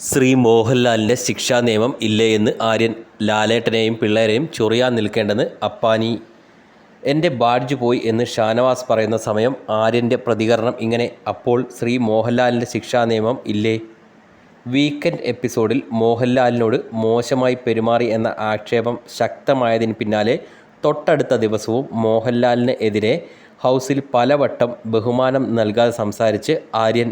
ശ്രീ മോഹൻലാലിന്റെ ശിക്ഷാ നിയമം ഇല്ലേ എന്ന് ആര്യൻ ലാലേട്ടനെയും പിള്ളേരെയും ചൊറിയാൻ നിൽക്കേണ്ടെന്ന് അപ്പാനി. എന്റെ ബാഡ്ജ് പോയി എന്ന് ഷാനവാസ് പറയുന്ന സമയം ആര്യന്റെ പ്രതികരണം ഇങ്ങനെ അപ്പോൾ ശ്രീ മോഹൻലാലിന്റെ ശിക്ഷാ നിയമം ഇല്ലേ? വീക്കെൻഡ് എപ്പിസോഡിൽ മോഹൻലാലിനോട് മോശമായി പെരുമാറി എന്ന ആക്ഷേപം ശക്തമായതിന് പിന്നാലെ തൊട്ടടുത്ത ദിവസവും മോഹൻലാലിന് എതിരെ ഹൗസിൽ പലവട്ടം ബഹുമാനം നൽകാതെ സംസാരിച്ച് ആര്യൻ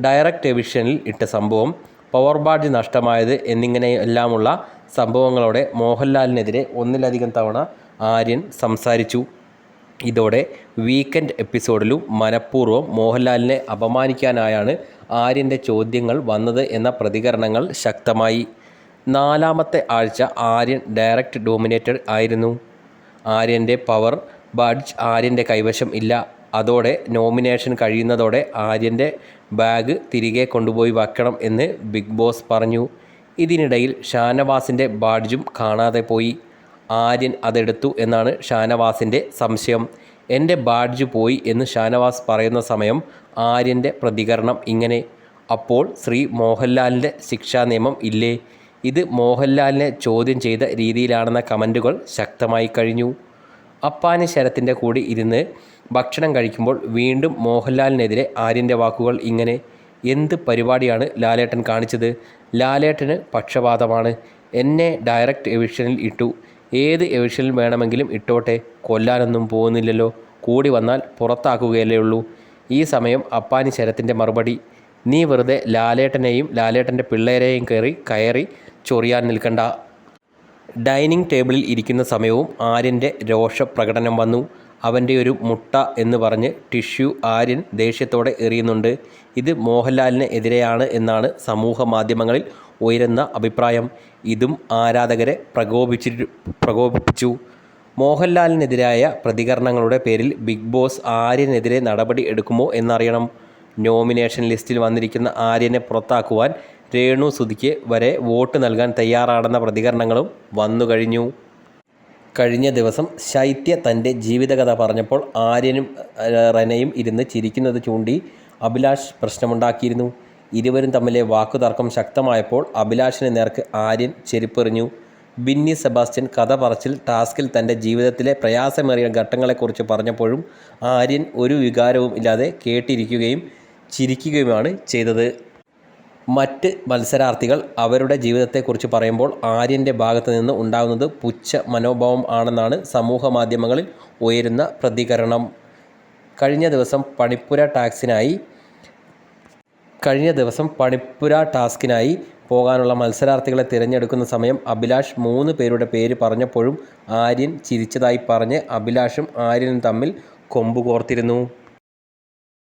ഡയറക്റ്റ് എവിഷനിൽ ഇട്ട സംഭവം പവർ ബാഡ്ജ് നഷ്ടമായത് എന്നിങ്ങനെയെല്ലാമുള്ള സംഭവങ്ങളോടെ മോഹൻലാലിനെതിരെ ഒന്നിലധികം തവണ ആര്യൻ സംസാരിച്ചു. ഇതോടെ വീക്കെൻഡ് എപ്പിസോഡിലും മനഃപൂർവം മോഹൻലാലിനെ അപമാനിക്കാനായാണ് ആര്യന്റെ ചോദ്യങ്ങൾ വന്നത് എന്ന പ്രതികരണങ്ങൾ ശക്തമായി. നാലാമത്തെ ആഴ്ച ആര്യൻ ഡയറക്റ്റ് ഡോമിനേറ്റഡ് ആയിരുന്നു. ആര്യന്റെ പവർ ബാഡ്ജ് ആര്യന്റെ കൈവശം ഇല്ല. അതോടെ നോമിനേഷൻ കഴിയുന്നതോടെ ആര്യന്റെ ബാഗ് തിരികെ കൊണ്ടുപോയി വയ്ക്കണം എന്ന് ബിഗ് ബോസ് പറഞ്ഞു. ഇതിനിടയിൽ ഷാനവാസിന്റെ ബാഡ്ജും കാണാതെ പോയി. ആര്യൻ അതെടുത്തു എന്നാണ് ഷാനവാസിന്റെ സംശയം. എന്റെ ബാഡ്ജ് പോയി എന്ന് ഷാനവാസ് പറയുന്ന സമയം ആര്യന്റെ പ്രതികരണം ഇങ്ങനെ. അപ്പോൾ ശ്രീ മോഹൻലാലിന്റെ ശിക്ഷാ നിയമം ഇല്ലേ? ഇത് മോഹൻലാലിനെ ചോദ്യം ചെയ്ത രീതിയിലാണെന്ന കമന്റുകൾ ശക്തമായി കഴിഞ്ഞു. അപ്പാനി ശരത്തിന്റെ കൂടി ഇരുന്ന് ഭക്ഷണം കഴിക്കുമ്പോൾ വീണ്ടും മോഹൻലാലിനെതിരെ ആര്യന്റെ വാക്കുകൾ ഇങ്ങനെ എന്ത് പരിപാടിയാണ് ലാലേട്ടൻ കാണിച്ചത്? ലാലേട്ടന് പക്ഷപാതമാണ്. എന്നെ ഡയറക്റ്റ് എവിഷനിൽ ഇട്ടു. ഏത് എവിഷനിൽ വേണമെങ്കിലും ഇട്ടോട്ടെ. കൊല്ലാനൊന്നും പോകുന്നില്ലല്ലോ. കൂടി വന്നാൽ പുറത്താക്കുകയല്ലേ ഉള്ളൂ. ഈ സമയം അപ്പാനി ശരത്തിന്റെ മറുപടി നീ വെറുതെ ലാലേട്ടനെയും ലാലേട്ടന്റെ പിള്ളേരെയും കയറി കയറി ചൊറിയാൻ നിൽക്കണ്ട. ഡൈനിങ് ടേബിളിൽ ഇരിക്കുന്ന സമയവും ആര്യന്റെ രോഷപ്രകടനം വന്നു. അവന്റെ ഒരു മുട്ട എന്ന് പറഞ്ഞ് ടിഷ്യൂ ആര്യൻ ദേഷ്യത്തോടെ എറിയുന്നുണ്ട്. ഇത് മോഹൻലാലിന് എതിരെയാണ് എന്നാണ് സമൂഹ മാധ്യമങ്ങളിൽ ഉയരുന്ന അഭിപ്രായം. ഇതും ആരാധകരെ പ്രകോപിച്ചി പ്രകോപിപ്പിച്ചു. മോഹൻലാലിനെതിരായ പ്രതികരണങ്ങളുടെ പേരിൽ ബിഗ് ബോസ് ആര്യനെതിരെ നടപടി എടുക്കുമോ എന്നറിയണം. നോമിനേഷൻ ലിസ്റ്റിൽ വന്നിരിക്കുന്ന ആര്യനെ പുറത്താക്കുവാൻ രേണു സുധിക്ക് വരെ വോട്ട് നൽകാൻ തയ്യാറാണെന്ന പ്രതികരണങ്ങളും വന്നു കഴിഞ്ഞു. കഴിഞ്ഞ ദിവസം ശൈത്യ തന്റെ ജീവിതകഥ പറഞ്ഞപ്പോൾ ആര്യനും റനയും ഇരുന്ന് ചിരിക്കുന്നത് ചൂണ്ടി അഭിലാഷ് പ്രശ്നമുണ്ടാക്കിയിരുന്നു. ഇരുവരും തമ്മിലെ വാക്കുതർക്കം ശക്തമായപ്പോൾ അഭിലാഷിന് നേർക്ക് ആര്യൻ ചെരുപ്പെറിഞ്ഞു. ബിന്നി സെബാസ്റ്റ്യൻ കഥ പറച്ചിൽ ടാസ്കിൽ തന്റെ ജീവിതത്തിലെ പ്രയാസമേറിയ ഘട്ടങ്ങളെക്കുറിച്ച് പറഞ്ഞപ്പോഴും ആര്യൻ ഒരു വികാരവും ഇല്ലാതെ കേട്ടിരിക്കുകയും ചിരിക്കുകയുമാണ് ചെയ്തത്. മറ്റ് മത്സരാർത്ഥികൾ അവരുടെ ജീവിതത്തെക്കുറിച്ച് പറയുമ്പോൾ ആര്യന്റെ ഭാഗത്ത് നിന്ന് ഉണ്ടാകുന്നത് പുച്ഛ മനോഭാവം ആണെന്നാണ് സമൂഹ മാധ്യമങ്ങളിൽ ഉയരുന്ന പ്രതികരണം. കഴിഞ്ഞ ദിവസം പണിപ്പുര ടാക്സിനായി കഴിഞ്ഞ ദിവസം പണിപ്പുര ടാസ്കിനായി പോകാനുള്ള മത്സരാർത്ഥികളെ തിരഞ്ഞെടുക്കുന്ന സമയം അഭിലാഷ് മൂന്ന് പേരുടെ പേര് പറഞ്ഞപ്പോഴും ആര്യൻ ചിരിച്ചതായി പറഞ്ഞ് അഭിലാഷും ആര്യനും തമ്മിൽ കൊമ്പ് കോർത്തിരുന്നു